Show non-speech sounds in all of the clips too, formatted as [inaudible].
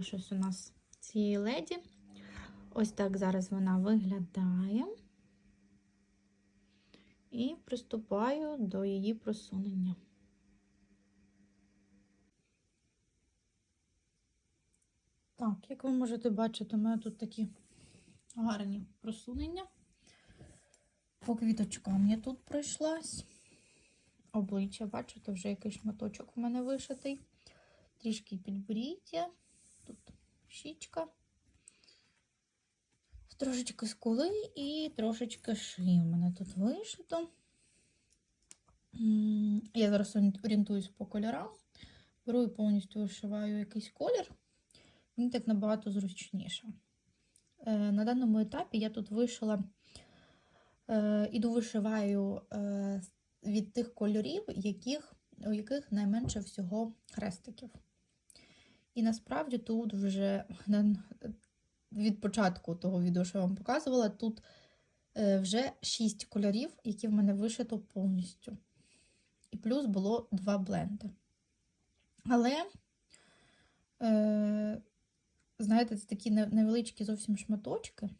залишилось у нас цієї леді. Ось так зараз вона виглядає. І приступаю до її просунення. Так, як ви можете бачити, у мене тут такі гарні просунення. По квіточкам я тут пройшлась. Обличчя, бачите, вже якийсь шматочок в мене вишитий. Трішки підборіддя. Тут щічка. Трошечки скули і трошечки шиї в мене тут вишито. Я зараз орієнтуюсь по кольорам. Беру і повністю вишиваю якийсь колір. Мені так набагато зручніше. Е, На даному етапі я тут вишила, е, іду вишиваю е, від тих кольорів, яких, у яких найменше всього хрестиків. І насправді тут вже від початку того відео, що я вам показувала, тут е, вже 6 кольорів, які в мене вишито повністю. І плюс було два бленди. Але, е, знаєте, це такі невеличкі зовсім шматочки,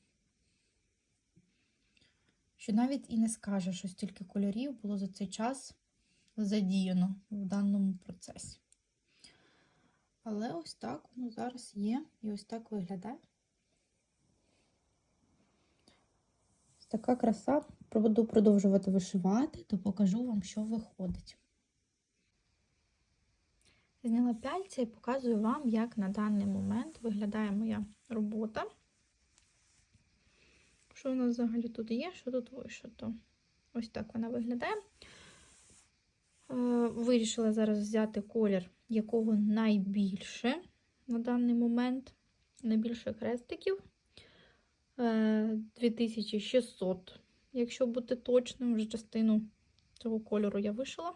що навіть і не скаже, що стільки кольорів було за цей час задіяно в даному процесі. Але ось так воно зараз є, і ось так виглядає. Така краса. Буду продовжувати вишивати, то покажу вам, що виходить. Зняла пяльця і показую вам, як на даний момент виглядає моя робота. Що у нас взагалі тут є, що тут вишито. Ось так вона виглядає. Е, вирішила зараз взяти колір, якого найбільше на даний момент, найбільше хрестиків. 2600, е, якщо бути точним, вже частину цього кольору я вишила.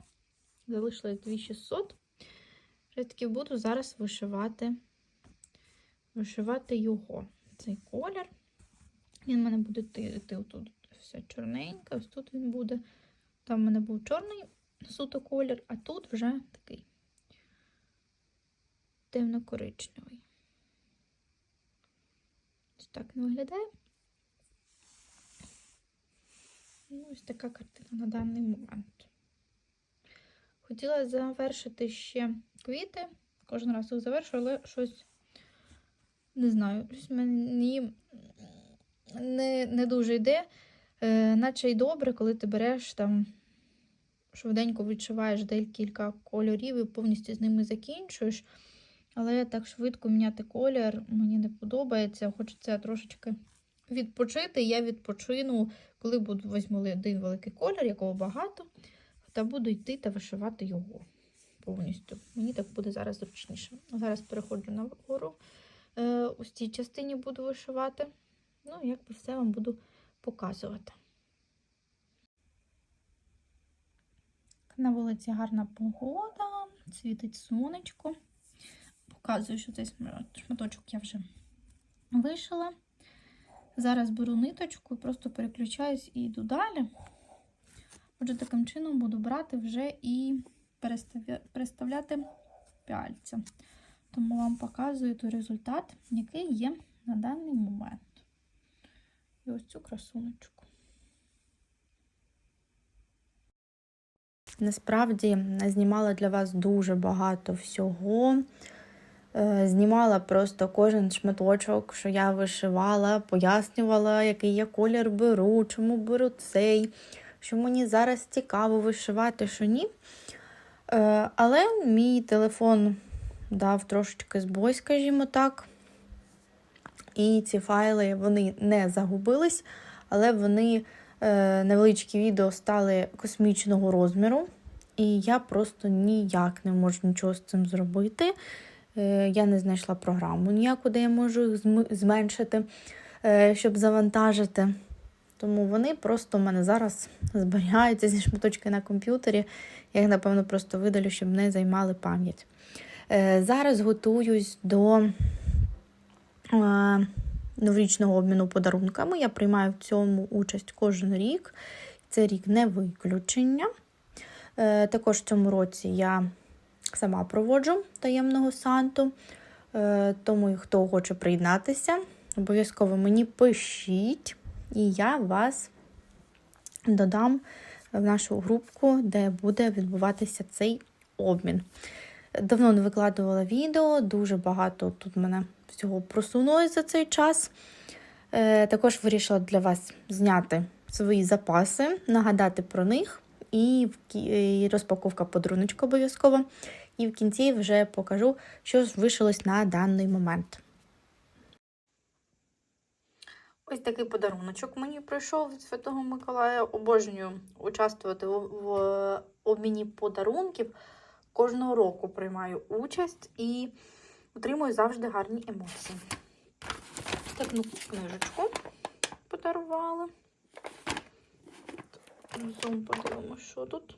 Залишилось 2600. Таки буду зараз вишивати вишивати його, цей колір. Він в мене буде йти тут все чорненьке, ось тут він буде. Там в мене був чорний суто колір, а тут вже такий темно-коричневий. Так він виглядає. Ну, ось така картина на даний момент. Хотіла завершити ще квіти. Кожен раз їх завершую, але щось не знаю, щось мені не не дуже йде. Е, Наче й добре, коли ти береш там, швиденько відшиваєш декілька кольорів і повністю з ними закінчуєш. Але так швидко міняти колір мені не подобається. Хочеться трошечки відпочити. Я відпочину, коли буду візьму один великий колір, якого багато, та буду йти та вишивати його повністю. Мені так буде зараз зручніше. Зараз переходжу на вгору. Е, у цій частині буду вишивати. Ну, як би все вам буду показувати. На вулиці гарна погода, світить сонечко. Показую, що цей шматочок я вже вишила. Зараз беру ниточку просто переключаюсь і йду далі. Отже, таким чином буду брати вже і переставляти пяльця. Тому вам показую той результат, який є на даний момент. І ось цю красуночку. Насправді знімала для вас дуже багато всього. Е, знімала просто кожен шматочок, що я вишивала, пояснювала, який я колір беру, чому беру цей, що мені зараз цікаво вишивати, що ні. Е, але мій телефон дав трошечки збой, скажімо так. І ці файли вони не загубились, але вони невеличкі відео стали космічного розміру. І я просто ніяк не можу нічого з цим зробити. Е, я не знайшла програму ніяку, де я можу їх зменшити, е, щоб завантажити. Тому вони просто в мене зараз зберігаються зі шматочки на комп'ютері. Я їх, напевно, просто видалю, щоб не займали пам'ять. Е, зараз готуюсь до новорічного обміну подарунками. Я приймаю в цьому участь кожен рік. Це рік не виключення. Також в цьому році я сама проводжу таємного санту. Е, Тому, хто хоче приєднатися, обов'язково мені пишіть, і я вас додам в нашу групку, де буде відбуватися цей обмін. Давно не викладувала відео, дуже багато тут мене всього просунулося за цей час. Е, Також вирішила для вас зняти свої запаси, нагадати про них, і, розпаковка подаруночка обов'язково. І в кінці вже покажу, що вишилось на даний момент. Ось такий подаруночок мені прийшов від Святого Миколая. Обожнюю участвувати в обміні подарунків. Кожного року приймаю участь і отримую завжди гарні емоції. Таку книжечку подарували. Разом подивимося, що тут.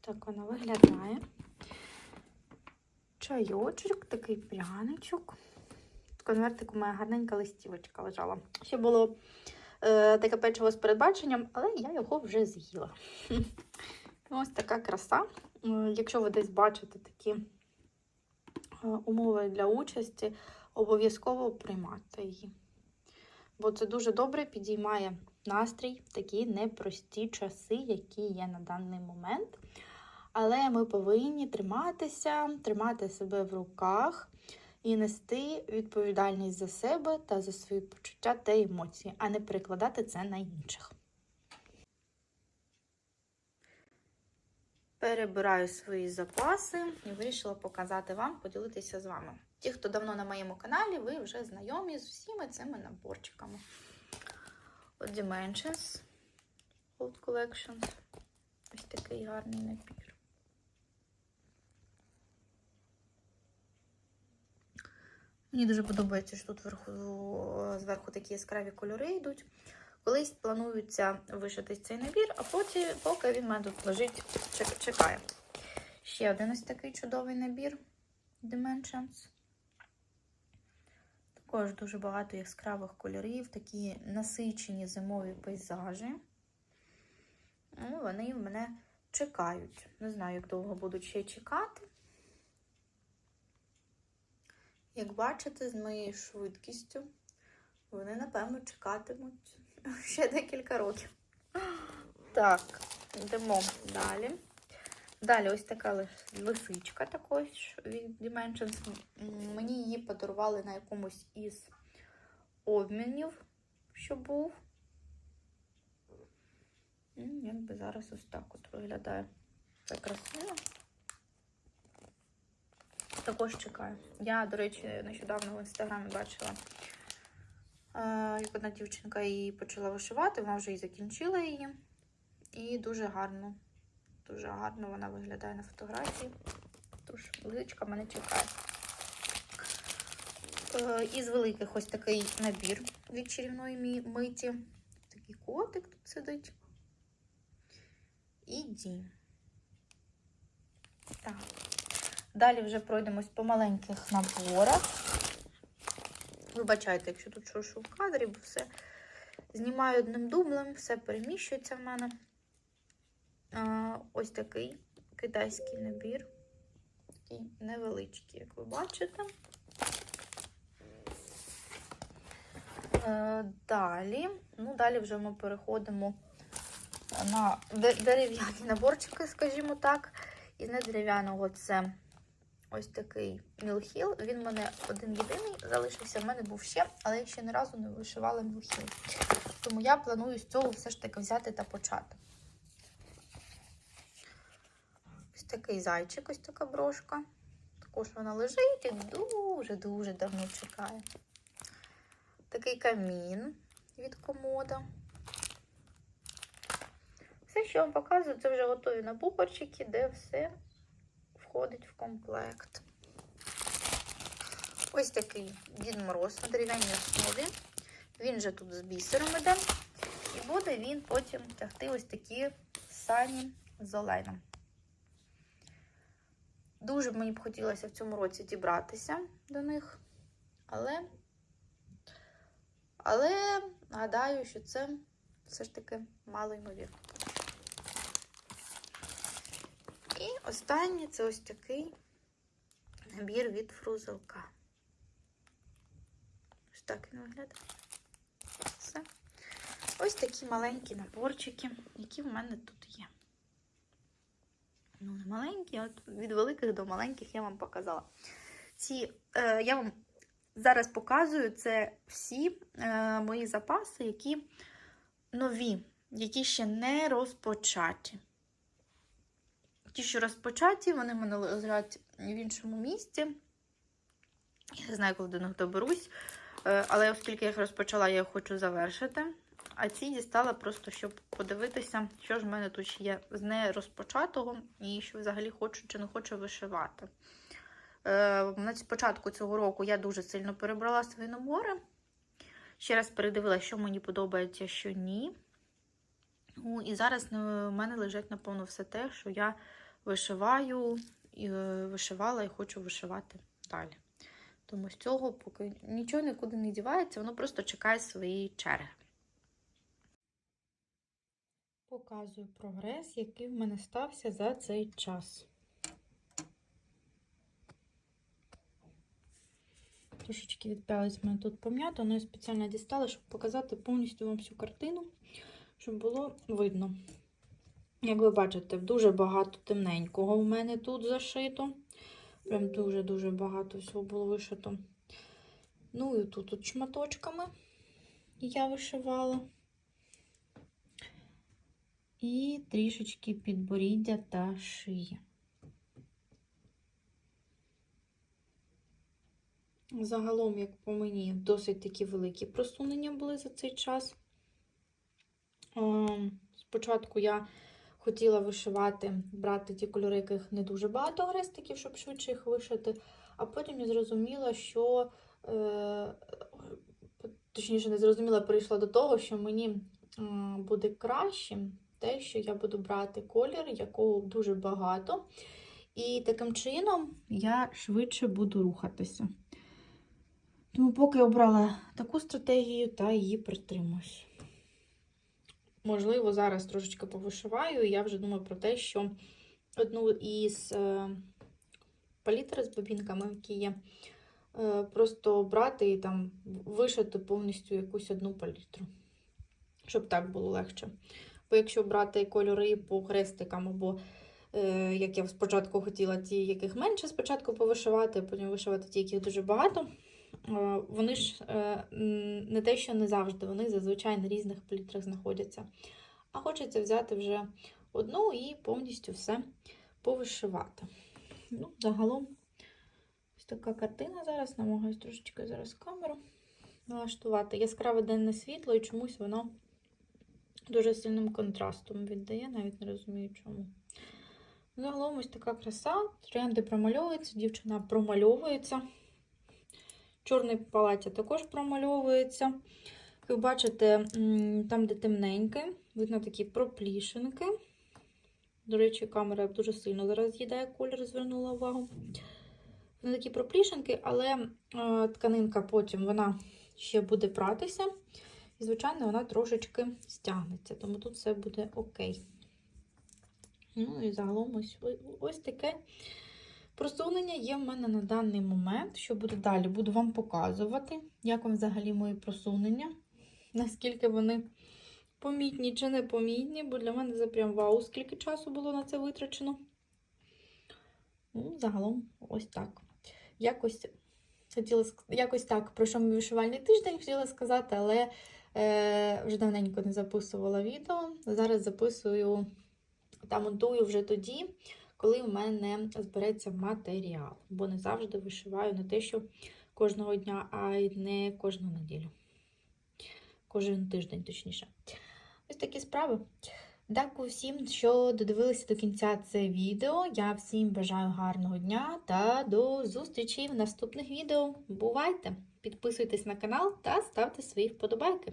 Так вона виглядає. Чайочок, такий пряничок. В конвертику моя гарненька листівочка лежала. Ще було е, таке печиво з передбаченням, але я його вже з'їла. Ось така краса. Е, Якщо ви десь бачите такі е, умови для участі, обов'язково приймати її. Бо це дуже добре підіймає настрій такі непрості часи, які є на даний момент. Але ми повинні триматися, тримати себе в руках і нести відповідальність за себе та за свої почуття та емоції, а не перекладати це на інших. Перебираю свої запаси і вирішила показати вам, поділитися з вами. Ті, хто давно на моєму каналі, ви вже знайомі з всіма цими наборчиками. От Dimensions Old Collections. Ось такий гарний набір. Мені дуже подобається, що тут вверху, зверху такі яскраві кольори йдуть. Колись планується вишити цей набір, а потім, поки він в мене тут лежить, чек- чекає. Ще один ось такий чудовий набір Dimensions. Також дуже багато яскравих кольорів, такі насичені зимові пейзажі. Ну, вони в мене чекають. Не знаю, як довго будуть ще чекати. Як бачите, з моєю швидкістю вони, напевно, чекатимуть [laughs] ще декілька років. Так, йдемо далі. Далі ось така лисичка також від Dimensions. Мені її подарували на якомусь із обмінів, що був. Якби зараз ось так от виглядає. Це красиво. Також чекаю. Я, до речі, нещодавно в інстаграмі бачила, як одна дівчинка її почала вишивати, вона вже і закінчила її. І дуже гарно, дуже гарно вона виглядає на фотографії. Тож, лисичка мене чекає. Е, Із великих ось такий набір від чарівної миті. Такий котик тут сидить. І дім. Так. Далі вже пройдемось по маленьких наборах. Вибачайте, якщо тут щось в кадрі, бо все знімаю одним дублем, все переміщується в мене. А, ось такий китайський набір. Такий невеличкий, як ви бачите. Е, Далі, ну, далі вже ми переходимо на дерев'яні наборчики, скажімо так. Із недерев'яного це ось такий мілхіл. Він в мене один єдиний залишився. В мене був ще, але я ще ні разу не вишивала мілхіл. Тому я планую з цього все ж таки взяти та почати. Ось такий зайчик, ось така брошка. Також вона лежить і дуже-дуже давно чекає. Такий камін від комода. Все, що я вам показую, це вже готові наборчики, де все входить в комплект. Ось такий Дід Мороз на дерев'яній основі. Він же тут з бісером іде. І буде він потім тягти ось такі сані з оленем. Дуже б мені б хотілося в цьому році дібратися до них, але, але гадаю, що це все ж таки мало ймовірно. Останнє це ось такий набір від фрузелка. Ось так він виглядає. Все. Ось такі маленькі наборчики, які в мене тут є. Ну, не маленькі, от від великих до маленьких я вам показала. Ці, е, я вам зараз показую це всі е, мої запаси, які нові, які ще не розпочаті. Ті, що розпочаті, вони мене лежать в іншому місці. Я не знаю, коли до них доберусь. Е, Але оскільки я їх розпочала, я їх хочу завершити. А ці дістала просто, щоб подивитися, що ж в мене тут є з нерозпочатого і що взагалі хочу чи не хочу вишивати. Е, початку цього року я дуже сильно перебрала свої набори. Ще раз передивилася, що мені подобається, що ні. Ну, і зараз е, в мене лежить, напевно, все те, що я вишиваю, і е, вишивала і хочу вишивати далі. Тому з цього поки нічого нікуди не дівається, воно просто чекає своєї черги. Показую прогрес, який в мене стався за цей час. Трошечки відпялись в мене тут пом'ято, але я спеціально дістала, щоб показати повністю вам всю картину, щоб було видно. Як ви бачите, дуже багато темненького в мене тут зашито. Прям дуже-дуже багато всього було вишито. Ну і тут от шматочками я вишивала. І трішечки підборіддя та шиї. Загалом, як по мені, досить такі великі просунення були за цей час. Спочатку я хотіла вишивати, брати ті кольори, яких не дуже багато хрестиків, щоб швидше їх вишити. А потім я зрозуміла, що, е, точніше, не зрозуміла, прийшла до того, що мені буде краще те, що я буду брати колір, якого дуже багато. І таким чином я швидше буду рухатися. Тому поки обрала таку стратегію та її притримуюсь. Можливо, зараз трошечки повишиваю, і я вже думаю про те, що одну із е, палітр з бобінками, які є, е, просто брати і там вишити повністю якусь одну палітру, щоб так було легше. Бо якщо брати кольори по хрестикам, або, е, як я спочатку хотіла, ті, яких менше спочатку повишивати, потім вишивати ті, яких дуже багато, вони ж е, не те, що не завжди, вони зазвичай на різних палітрах знаходяться. А хочеться взяти вже одну і повністю все повишивати. Ну, Загалом, ось така картина зараз, намагаюся трошечки зараз камеру налаштувати. Яскраве денне світло, і чомусь воно дуже сильним контрастом віддає, навіть не розумію чому. Загалом ось така краса. Тренди промальовуються, дівчина промальовується. Чорний палаття також промальовується. Ви бачите, там, де темненьке, видно такі проплішинки. До речі, камера дуже сильно зараз їдає колір, звернула увагу. Вони такі проплішинки, але тканинка потім вона ще буде пратися. І, звичайно, вона трошечки стягнеться, тому тут все буде окей. Ну, і загалом ось, ось таке просунення є в мене на даний момент. Що буде далі? Буду вам показувати, як вам взагалі мої просунення, наскільки вони помітні чи не помітні, бо для мене це прям вау, скільки часу було на це витрачено. Ну, загалом, ось так. Якось хотіла якось так, пройшов мій вишивальний тиждень, хотіла сказати, але е, вже давненько не записувала відео. Зараз записую та монтую вже тоді, коли в мене збереться матеріал. Бо не завжди вишиваю не те, що кожного дня, а й не кожну неділю. Кожен тиждень, точніше. Ось такі справи. Дякую всім, що додивилися до кінця це відео. Я всім бажаю гарного дня та до зустрічі в наступних відео. Бувайте! Підписуйтесь на канал та ставте свої вподобайки.